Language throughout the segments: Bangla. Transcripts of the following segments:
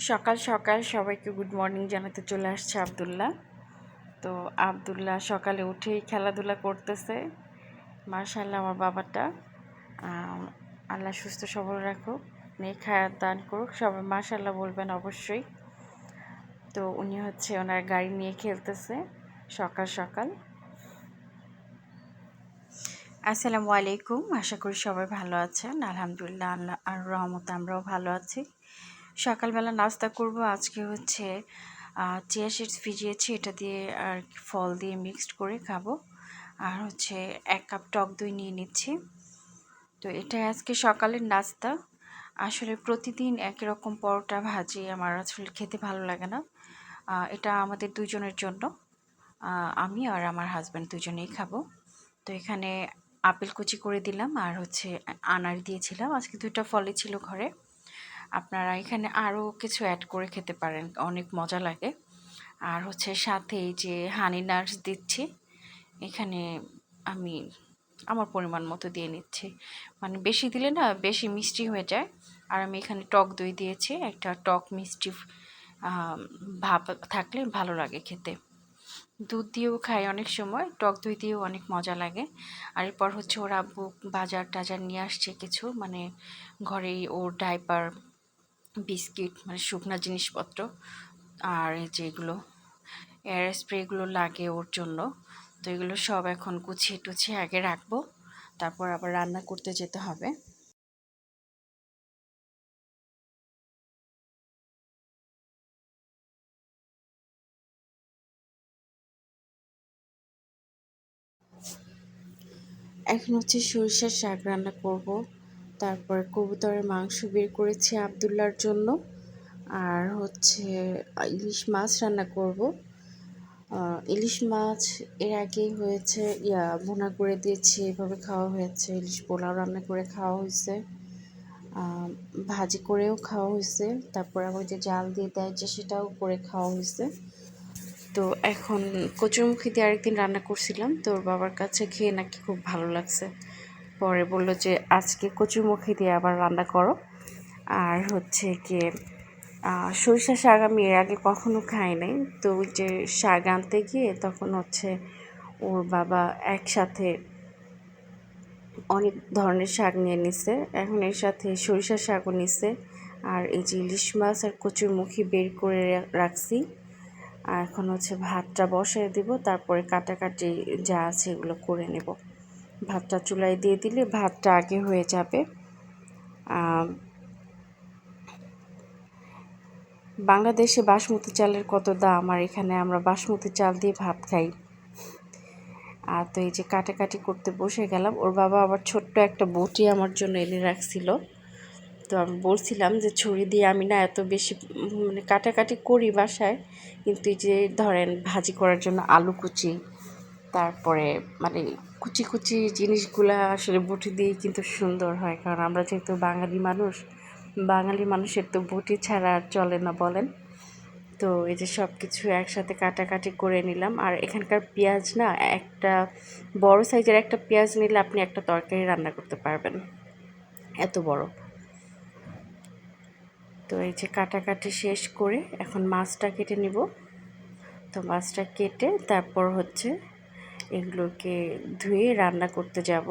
সকাল সকাল সবাইকে গুড মর্নিং জানাতে চলে আসছে আবদুল্লাহ। তো আবদুল্লাহ সকালে উঠেই খেলাধুলা করতেছে। মার্শাল্লাহ আমার বাবাটা। আল্লাহ সুস্থ সবল রাখুক নেই খায়াত দান করুক, সবাই মার্শাল্লাহ বলবেন অবশ্যই। তো উনি হচ্ছে ওনার গাড়ি নিয়ে খেলতেছে সকাল সকাল। আসসালামু আলাইকুম, আশা করি সবাই ভালো আছেন। আলহামদুলিল্লাহ, আল্লাহ আর রহমত আমরাও ভালো আছি। সকালবেলা নাস্তা করব, আজকে হচ্ছে চিয়া সিডস ভিজিয়েছি, এটা দিয়ে আর ফল দিয়ে মিক্সড করে খাব। আর হচ্ছে এক কাপ টক দই নিয়ে নিচ্ছি। তো এটা আজকে সকালের নাস্তা। আসলে প্রতিদিন একই রকম পরোটা ভাজি আমার আসলে খেতে ভালো লাগে না। এটা আমাদের দুজনের জন্য। আমি আর আমার হাজব্যান্ড দুজনেই খাব। তো এখানে আপেল কুচি করে দিলাম আর হচ্ছে আনার দিয়েছিলাম। আজকে দুইটা ফলই ছিল ঘরে। আপনারা এখানে আরও কিছু অ্যাড করে খেতে পারেন, অনেক মজা লাগে। আর হচ্ছে সাথে যে হানি নার্স দিচ্ছি, এখানে আমি আমার পরিমাণ মতো দিয়ে নিচ্ছি। মানে বেশি দিলে না বেশি মিষ্টি হয়ে যায়। আর আমি এখানে টক দই দিয়েছি, একটা টক মিষ্টি ভাব থাকলে ভালো লাগে খেতে। দুধ দিয়েও খাই অনেক সময়, টক দই দিয়েও অনেক মজা লাগে। আর এরপর হচ্ছে ওর আব্বু বাজার টাজার নিয়ে আসছে কিছু মানে ঘরেই ওর ডাইপার বিস্কিট মানে শুকনা জিনিসপত্র আর যেগুলো এয়ার স্প্রেগুলো লাগে ওর জন্য। তো এগুলো সব এখন গুছিয়ে টুছিয়ে আগে রাখব। তারপর আবার রান্না করতে যেতে হবে। এখন হচ্ছে সরিষার শাক রান্না করব। তারপর কবুতরের মাংস বের করেছি আবদুল্লার জন্য। আর হচ্ছে ইলিশ মাছ রান্না করব। ইলিশ মাছ এর আগেই হয়েছে, ইয়া, ভুনা করে দিয়েছি, এভাবে খাওয়া হয়েছে। ইলিশ পোলাও রান্না করে খাওয়া হয়েছে। ভাজি করেও খাওয়া হয়েছে। তারপর আবার যে জাল দিয়ে দেয় যে সেটাও করে খাওয়া হয়েছে। তো এখন কচুরমুখী দিয়ে আরেকদিন রান্না করছিলাম। তোর বাবার কাছে খেয়ে নাকি খুব ভালো লাগছে। পরে বলল যে, আজকে কচুরমুখী দিয়ে আবার রান্না করো। আর হচ্ছে গিয়ে সরিষা শাক আমি এর আগে কখনো খাই নাই। তো ওই যে শাক আনতে গিয়ে তখন হচ্ছে ওর বাবা একসাথে অনেক ধরনের শাক নিয়ে নিছে। এখন এর সাথে সরিষা শাকও নিছে। আর এই যে ইলিশ মাছ আর কচুরমুখী বের করে রাখছি। আর এখন হচ্ছে ভাতটা বসায় দিব। তারপরে কাটাকাটি যা আছে এগুলো করে নেব। ভাতটা চুলায় দিয়ে দিলে ভাতটা আগে হয়ে যাবে। বাংলাদেশে বাসমতি চালের কত দাম আর এখানে আমরা বাসমতি চাল দিয়ে ভাত খাই। আর তো এই যে কাটাকাটি করতে বসে গেলাম, ওর বাবা আবার ছোট্ট একটা বটি আমার জন্য এনে রাখছিল। তো আমি বলছিলাম যে ছুরি দিয়ে আমি না এত বেশি মানে কাটাকাটি করি বাসায়, কিন্তু এই যে ধরেন ভাজি করার জন্য আলু কুচি তারপরে মানে কুচি কুচি জিনিসগুলা আসলে বটি দিয়েই কিন্তু সুন্দর হয়। কারণ আমরা যেহেতু বাঙালি মানুষ, বাঙালি মানুষের তো বটি ছাড়া আর চলে না বলেন। তো এই যে সব কিছু একসাথে কাটাকাটি করে নিলাম। আর এখানকার পেঁয়াজ না, একটা বড় সাইজের একটা পেঁয়াজ নিলে আপনি একটা তরকারি রান্না করতে পারবেন। এত বড়। তো এই যে কাটাকাটি শেষ করে এখন মাছটা কেটে নিব। তো মাছটা কেটে তারপর হচ্ছে এগুলোকে ধুয়ে রান্না করতে যাব।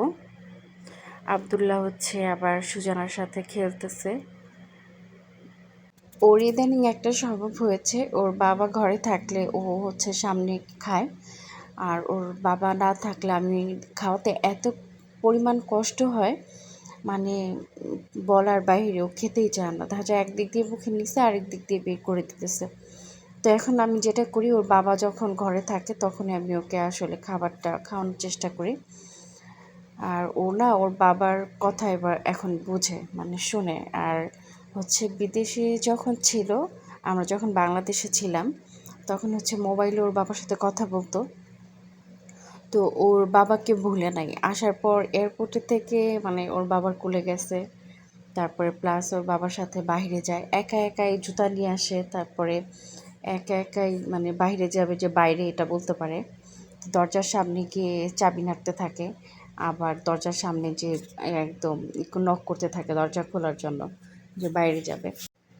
আবদুল্লাহ হচ্ছে আবার সুজানার সাথে খেলতেছে। ওর ইদানিং একটা স্বভাব হয়েছে, ওর বাবা ঘরে থাকলে ও হচ্ছে সামনে খায়, আর ওর বাবা না থাকলে আমি খাওয়াতে এত পরিমাণ কষ্ট হয় মানে বলার বাইরে ও খেতেই চায় না। দেখা একদিক দিয়ে মুখে নিচ্ছে আরেক দিক দিয়ে বের করে দিতেছে। তো এখন আমি যেটা করি, ওর বাবা যখন ঘরে থাকে তখনই আমি ওকে আসলে খাবারটা খাওয়ানোর চেষ্টা করি। আর ও না, ওর বাবার কথা এবার এখন বুঝে মানে শোনে। আর হচ্ছে বিদেশে যখন ছিল, আমরা যখন বাংলাদেশে ছিলাম, তখন হচ্ছে মোবাইলে ওর বাবার সাথে কথা বলতো। তো ওর বাবাকে ভুলে নাই। আসার পর এয়ারপোর্টে থেকে মানে ওর বাবার কোলে গেছে। তারপরে প্লাস ওর বাবার সাথে বাইরে যায়। একা একাই জুতা নিয়ে আসে। তারপরে একা একাই মানে বাইরে যাবে যে বাইরে এটা বলতে পারে। দরজার সামনে গিয়ে চাবি নাড়তে থাকে, আবার দরজার সামনে যে একদম নক করতে থাকে দরজা খোলার জন্য যে বাইরে যাবে।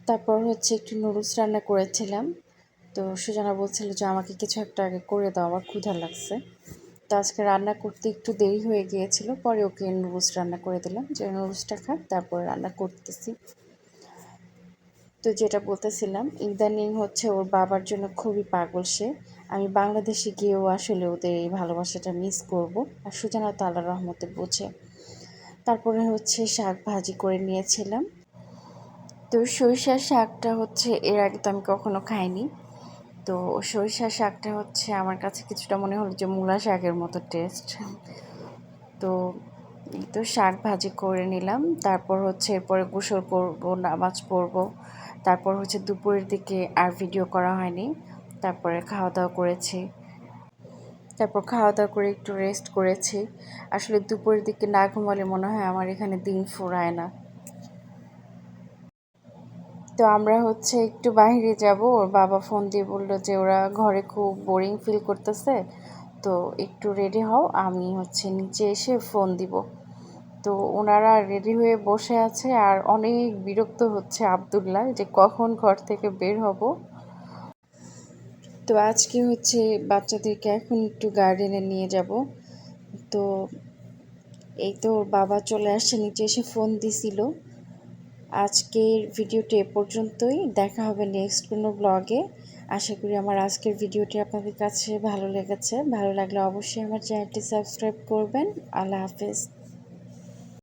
তারপর হচ্ছে একটু নুডলস রান্না করেছিলাম। তো সুজানা বলছিল যে, আমাকে কিছু একটা আগে করে দাও, আমার ক্ষুধা লাগছে। তো আজকে রান্না করতে একটু দেরি হয়ে গিয়েছিল, পরে ওকে নুডলস রান্না করে দিলাম যে নুডলসটা খাক তারপরে রান্না করতেছি। তো যেটা বলতেছিলাম, ইদানিং হচ্ছে ওর বাবার জন্য খুবই পাগল সে। আমি বাংলাদেশে গিয়েও আসলে ওদের এই ভালোবাসাটা মিস করব। আর সুজানা তো আল্লাহ রহমতে বোঝে। তারপরে হচ্ছে শাক ভাজি করে নিয়েছিলাম। তো সরিষার শাকটা হচ্ছে এর আগে তো আমি কখনো খাইনি। তো সরিষার শাকটা হচ্ছে আমার কাছে কিছুটা মনে হলো যে মূলা শাকের মতো টেস্ট তো তো শাক ভাজি করে নিলাম। তারপর হচ্ছে এরপরে গোসল করব, নামাজ পড়ব। তারপর হচ্ছে দুপুরের দিকে আর ভিডিও করা হয়নি। তারপরে খাওয়া দাওয়া করেছি। তারপর খাওয়া দাওয়া করে একটু রেস্ট করেছি। আসলে দুপুরের দিকে না ঘুমালে মনে হয় আমার এখানে দিন ফুরায় না। তো আমরা হচ্ছে একটু বাইরে যাব। ওর বাবা ফোন দিয়ে বলল যে ওরা ঘরে খুব বোরিং ফিল করতেছে। তো একটু রেডি হও, আমি হচ্ছে নিচে এসে ফোন দিব। তো ওনারা রেডি হয়ে বসে আছে আর অনেক বিরক্ত হচ্ছে আবদুল্লাহ যে কখন ঘর থেকে বের হব। তো আজকে হচ্ছে বাচ্চাদেরকে এখন একটু গার্ডেনে নিয়ে যাব। তো এই তো বাবা চলে আসছে, নিচে এসে ফোন দিছিল। আজকের ভিডিওটি এ পর্যন্তই, দেখা হবে নেক্সট কোনো ব্লগে আশা করি আমার আজকের ভিডিওটি আপনাদের কাছে ভালো লেগেছে। ভালো লাগলে অবশ্যই আমার চ্যানেলটি সাবস্ক্রাইব করবেন। আল্লাহ হাফেজ।